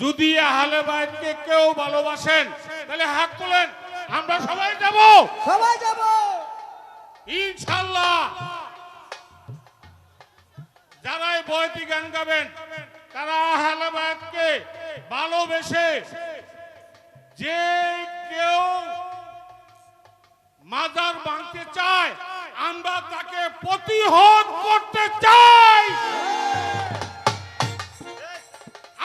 যদি আহলে বাইতকে কেউ ভালোবাসেন তাহলে হাত তোলেন। আমরা সবাই যাব। সবাই যাব। ইনশাল্লাহ যারা এই বয়তি গান গাবেন তারা আহলে বাইতকে ভালোবেসে যে কেউ মাজার ভাঙতে চায় আমরা তাকে প্রতিহত করতে চাই।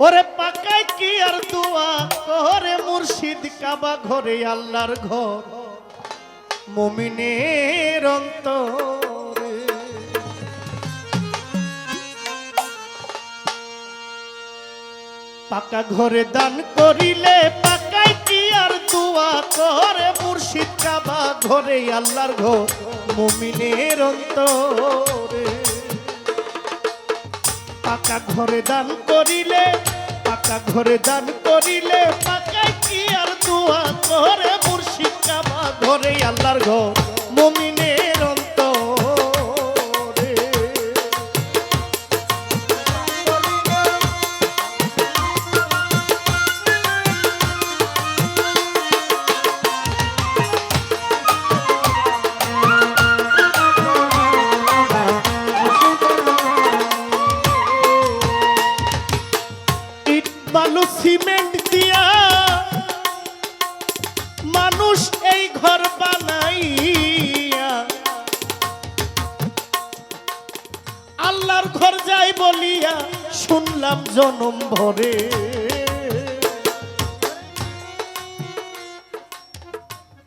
ওরে পাকায় কি আর দোয়া? করে মুর্শিদ কাবা ঘরে আল্লাহর ঘর। মমিনের অন্তরে। পাকা ঘরে দান করিলে পাকায় কি আর দোয়া? করে মুর্শিদ কাবা ঘরে আল্লাহর ঘর। মমিনের অন্তরে। পাকা ঘরে দান করিলে পাকা ঘরে দান করিলে পাকায় কি আর দোয়া করে? মুর্শিদ কাবা আল্লাহর ঘর মমিনের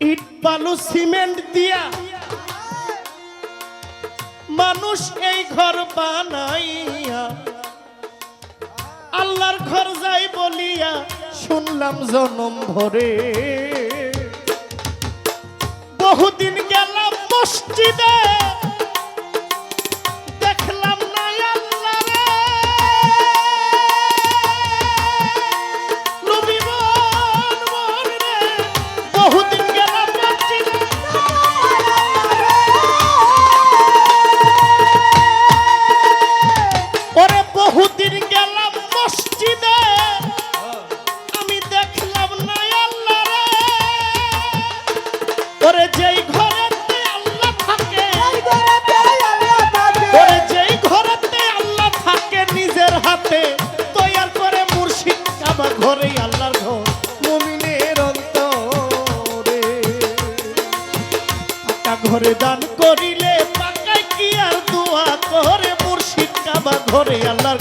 ইট বালু সিমেন্ট দিয়া। মানুষ এই ঘর বানাইয়া, আল্লাহর ঘর যাই বলিয়া শুনলাম জনম ভরে। বহুদিন গেলাম মসজিদে।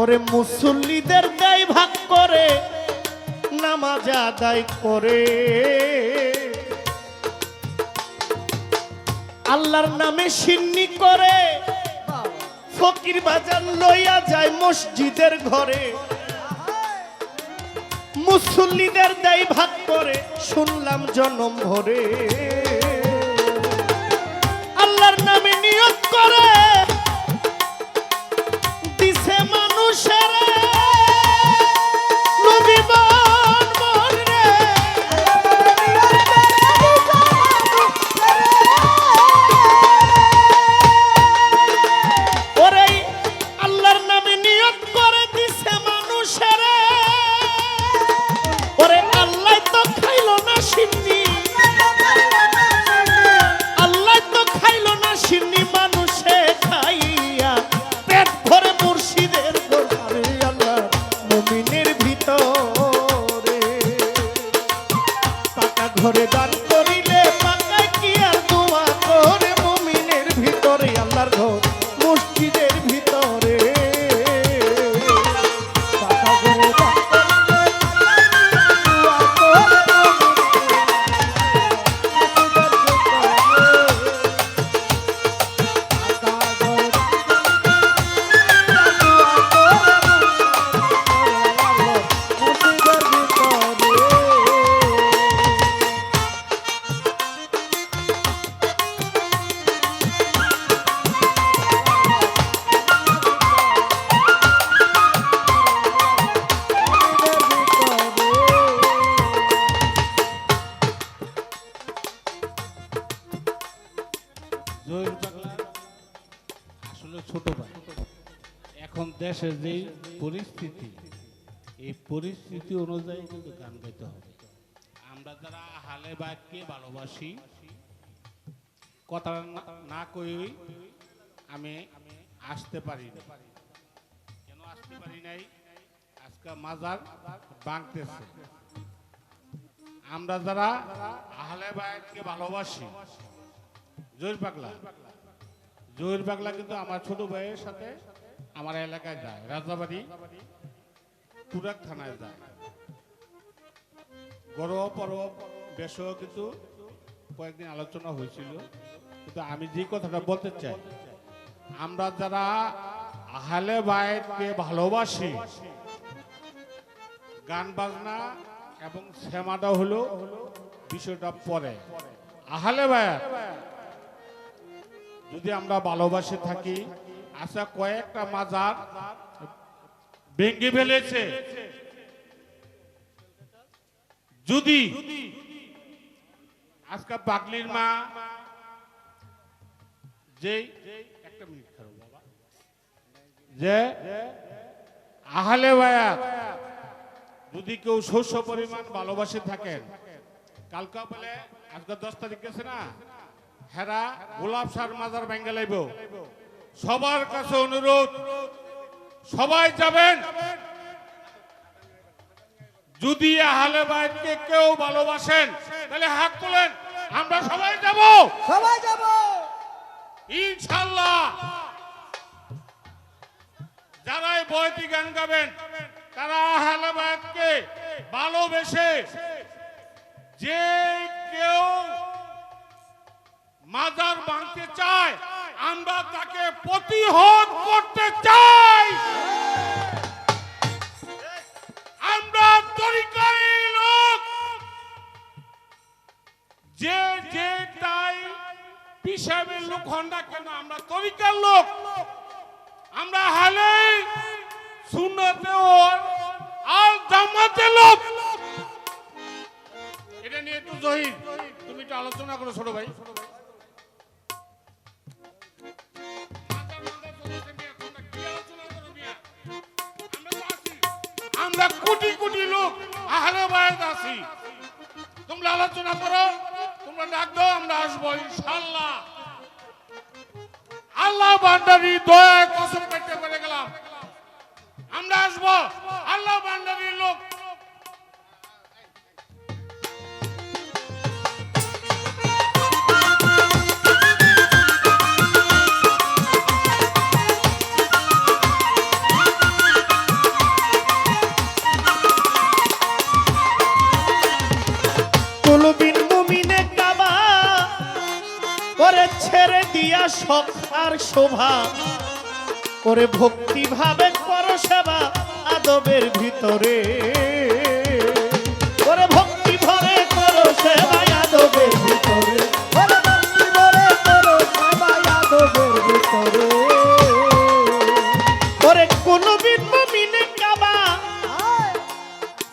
ওরে মুসল্লিদের দায় ভাগ করে, নামাজ আদায় করে। আল্লাহর নামে সিন্নি করে, ফকির বাজার লইয়া যায় মসজিদের ঘরে। মুসল্লিদের দায় ভাগ করে, শুনলাম জনম ভরে। আল্লাহর নামে নিয়োগ করে worship. দেশের যে পরিস্থিতি, এই পরিস্থিতি অনুযায়ী কিন্তু গান গাইতে হবে। আমরা যারা হালে বাইককে ভালোবাসি, কথা না- কই আমি আসতে পারি না কেন আসতে পারি নাই? আজকে মাজার বাংতেছে আমরা যারা আহলে বাইককে ভালোবাসি, জহির পাগলা জহির পাগলা কিন্তু আমার ছোট ভাইয়ের সাথে আমার এলাকায় যায়, রাজাবাড়ি তুরাক থানায় যায়। গরব পরব বেশও কিন্তু কয়েকদিন আলোচনা হয়েছিল, কিন্তু আমি যে কথাটা বলতে চাই, আমরা যারা আহলে বাইককে ভালোবাসি, গান বাজনা এবং শ্যামাটা হলো বিষয়টা পরে। আহলে বায়াত যদি আমরা ভালোবাসে থাকি আচ্ছা কয়েকটা মাজার ভেঙে ফেলেছে। যদি আজকে পাগলির মা যে একটা মিনিট যে আহলে বায়াত যদি কেউ শস্য পরিমাণ ভালোবাসে থাকেন, কালকা বলে আজকে দশ তারিখ গেছে না, হেরা গোলাপ সার মাজার ভেঙ্গে লাইব। সবার কাছে অনুরোধ সবাই যাবেন। যদি আহলে বাইতকে কেউ ভালোবাসেন তাহলে হাত তোলেন। আমরা সবাই যাব। সবাই যাব। ইনশাল্লাহ যারা এই বয়তি গান গাবেন তারা আহলে বাইতকে ভালোবেসে যে কেউ মাজার ভাঙতে চায় আমরা তাকে প্রতিহত করতে চাই। আমরা তরিকারি লোক। যে যে তাই পিসাবের লোক হন না কেন, আমরা তরিকার লোক। আমরা হালে সুন্নতে ওর আর জামাতে লোক। এটা নিয়ে একটু জহির, তুমি একটু আলোচনা করো ছোট ভাই। আমরা আহলে বায়াত আছি তোমরা আলোচনা করো, তোমরা ডাক দাও, আমরা আসব আল্লাহ ভান্ডারি দয়া কসম পেরে গেলাম। আমরা আসব আল্লাহ ভান্ডারির লোক। ছেড়ে দিয়া শখ আর শোভা। করে ভক্তি ভাবে কর সেবা আদবের ভিতরে। করে ভক্তি ভরে করো সেবা আদবের ভিতরে।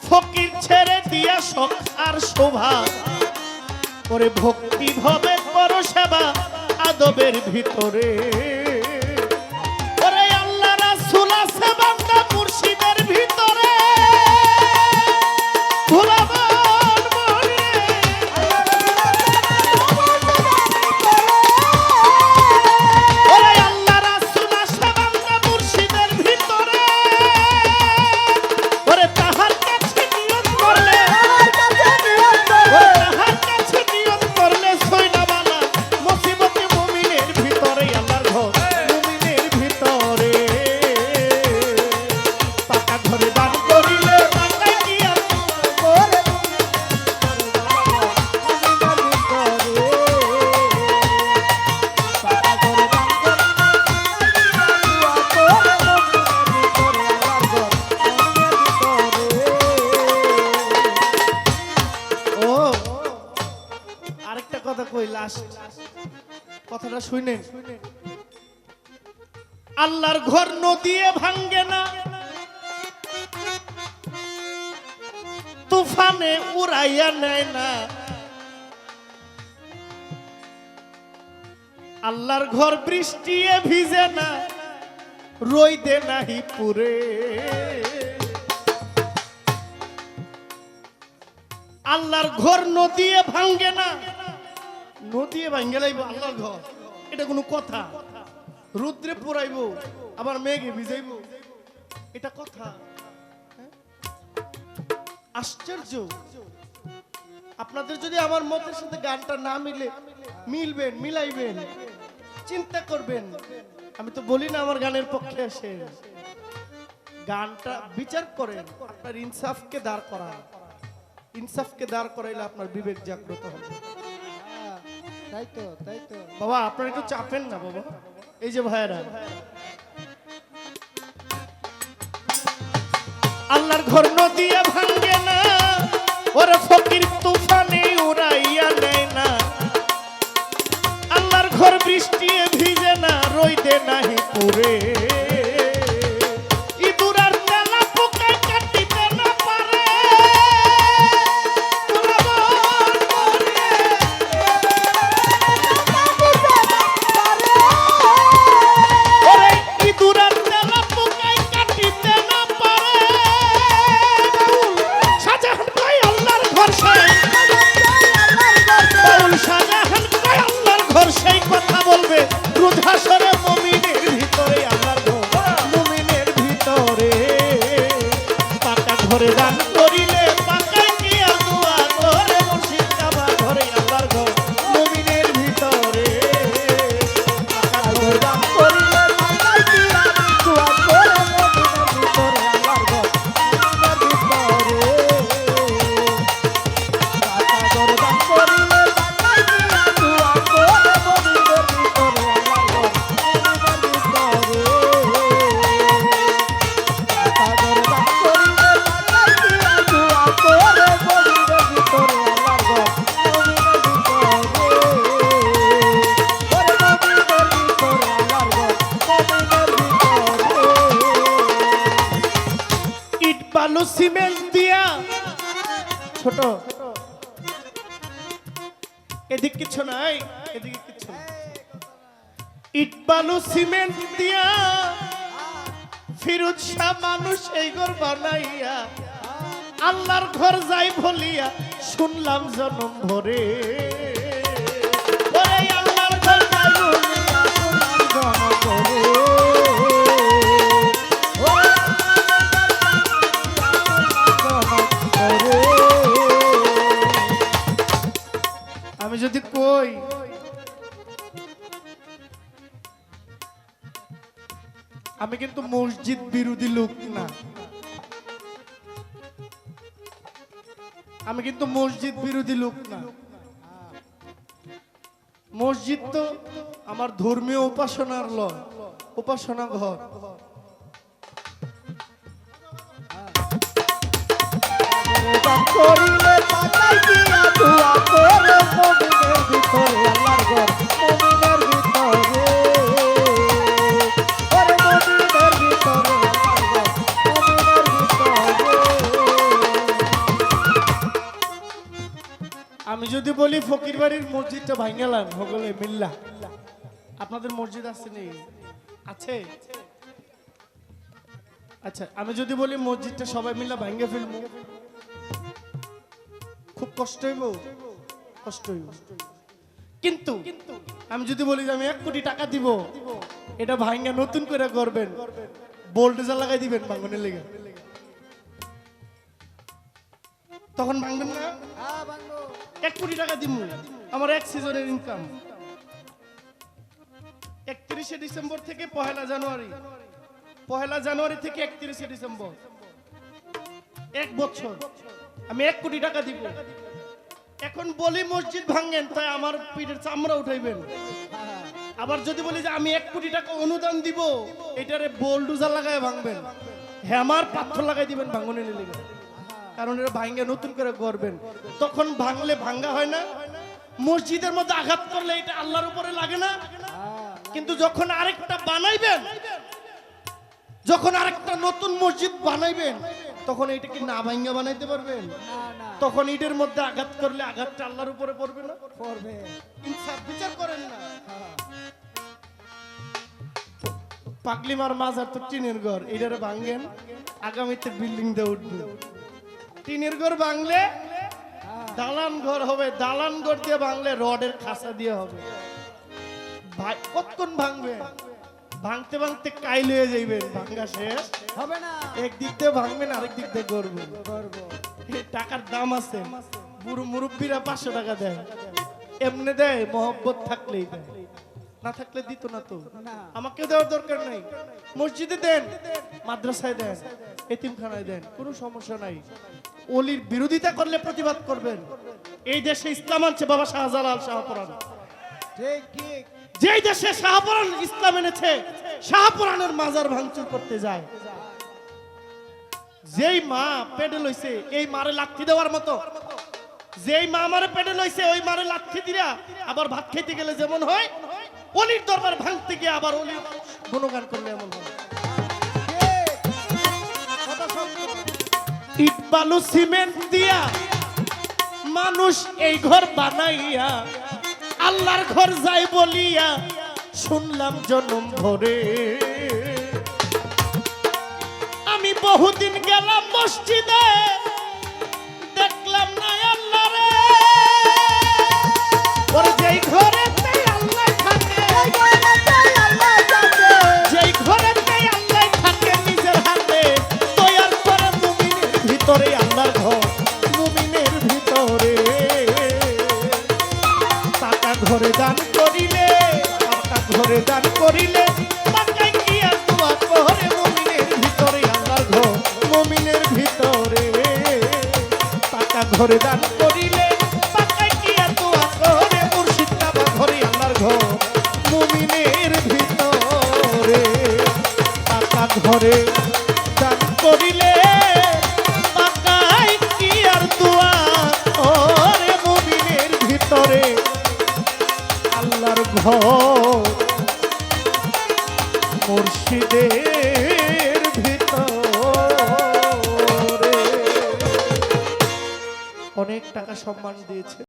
ফকির ছেড়ে দিয়া শখ আর শোভা। করে ভক্তি ভাবে করো সেবা আদবের ভিতরে। শুনেন আল্লাহর ঘর নদীয়ে ভাঙ্গে না। তুফানে উড়াইয়া নেয় না। আল্লাহর ঘর বৃষ্টিয়ে ভিজে না। রইদে নাহি পুরে। আল্লাহর ঘর নদীয়ে ভাঙ্গে না। নদীয়ে ভাঙ্গে লাইব আল্লাহর ঘর। এটা কোনো কথা। রুদ্রে পুরাইব আবার মেঘে ভিজাইব। এটা কথা। হ্যাঁ? আশ্চর্য। আপনাদের যদি আমার মতের সাথে গানটা না মিলে, মিলবেন, মিলাইবেন, চিন্তা করবেন। আমি তো বলি না আমার গানের পক্ষে আসে গানটা বিচার করেন, আপনার ইনসাফকে দাঁড় করান ইনসাফকে দাঁড় করাইলে আপনার বিবেক জাগ্রত হবে। তাই তো তাই তো। বাবা, আপনারা একটু চাপেন না, বাবা। এই যে আল্লাহর ঘর নদিয়া ভাঙ্গে না, ওরা ফকির তুফানে উড়াইয়া নেয় না। আল্লাহর ঘর বৃষ্টি ভিজে না, রইতে নাহি পুরে। সিমেন্ট ছোট। এদিক কিছু নাই কিছু ইট বালু সিমেন্ট দিয়া, ফিরুজ শাহ মানুষ এই ঘর বানাইয়া, আল্লাহর ঘর যাই ভলিয়া শুনলাম জনম ভরে। আল্লাহর ঘর যাই আমি কিন্তু মসজিদ বিরোধী লোক না। আমি কিন্তু মসজিদ বিরোধী লোক না। মসজিদ তো আমার ধর্মীয় উপাসনার ল উপাসনা ঘর। করিলে ফকির বাড়ির মসজিদটা ভাঙ্গালাম হগলে মিল্লা। আপনাদের মসজিদ আছে নেই? আছে? আচ্ছা আমি যদি বলি মসজিদটা সবাই মিলে ভাঙ্গে ফেলব। খুব কষ্ট হইব? কষ্ট হইব। কিন্তু আমি যদি বলি যে আমি এক কোটি টাকা দিব, এটা ভাঙ্গা নতুন করে করবেন বোল্ডেজার লাগাই দিবেন ভাঙ্গনের লেগে। তখন ভাঙবেন না? এক কোটি টাকা দিব আমার এক সিজনের ইনকাম একত্রিশে ডিসেম্বর থেকে পহেলা জানুয়ারি। পহেলা জানুয়ারি থেকে একত্রিশে ডিসেম্বর। এক বছর। আমি এক কোটি টাকা দিব। এখন বলি মসজিদ ভাঙেন, তাই আমার পিঠের চামড়া উঠাইবেন। আবার যদি বলি যে আমি এক কোটি টাকা অনুদান দিব, এটারে বোলডুজার লাগায় ভাঙবেন। হ্যামার পাথর লাগাই দিবেন ভাঙনের লেগে। কারণ এটা ভাঙ্গে নতুন করে করবেন তখন ভাঙলে ভাঙ্গা হয় না। মসজিদের মধ্যে আঘাত করলে এটা আল্লাহর উপরে লাগে না। কিন্তু যখন আরেকটা বানাইবেন যখন আরেকটা নতুন মসজিদ বানাইবেন তখন এটা কি না ভাঙ্গা বানাইতে পারবেন। না না। তখন ইটের মধ্যে আঘাত করলে আঘাতটা আল্লাহর উপরে পড়বে না। করবে ইনসাফ বিচার করেন না। পাগলিমার মাজার তো টিনের ঘর এটারে ভাঙ্গেন আগামীতে বিল্ডিং দিয়ে উঠবে টিনের ঘর হ্যাঁ। দালান ঘর হবে দালান ঘর দিয়ে ভাঙলে রডের খাসা দিয়ে হবে। ভাই কতক্ষণ ভাঙবে? ভাঙতে ভাঙতে কাইল হয়ে যাইবেন ভাঙ্গা শেষ। হবে না। একদিক দিয়ে ভাঙবেন আরেক দিক দিয়ে করব এই টাকার দাম আছে। মুরব্বীরা পাঁচশো টাকা দেয়। এমনি দেয় মহব্বত থাকলেই দেয়। না থাকলে দিত না তো। আমাকে দেওয়ার দরকার নাই। মসজিদে দেন মাদ্রাসায় দেন এতিমখানায় দেন কোনো সমস্যা নাই। অলির বিরোধিতা করলে প্রতিবাদ করবেন। এই দেশে ইসলাম আনছে বাবা শাহজালাল শাহপুরান। ঠিক ঠিক। যেই দেশে শাহপুরান ইসলাম এনেছে শাহপুরানের মাজার ভাঙচুর করতে যায়। যেই মা পেটে লইছে এই মারে লাথি দেওয়ার মতো। যেই মা মারে পেটে লইছে ওই মারে লাথি দিয়া আবার ভাত খেতে গেলে যেমন হয় অলির দরবার ভাঙতে গিয়ে আবার অলির গুণগান করলে এমন ঠিক ইট বালু সিমেন্ট দিয়া মানুষ এই ঘর বানাইয়া, আল্লাহর ঘর যাই বলিয়া শুনলাম জনম ভরে। আমি বহুদিন গেলাম মসজিদে দান করিলে ঘরে দান সম্মান দিয়েছে।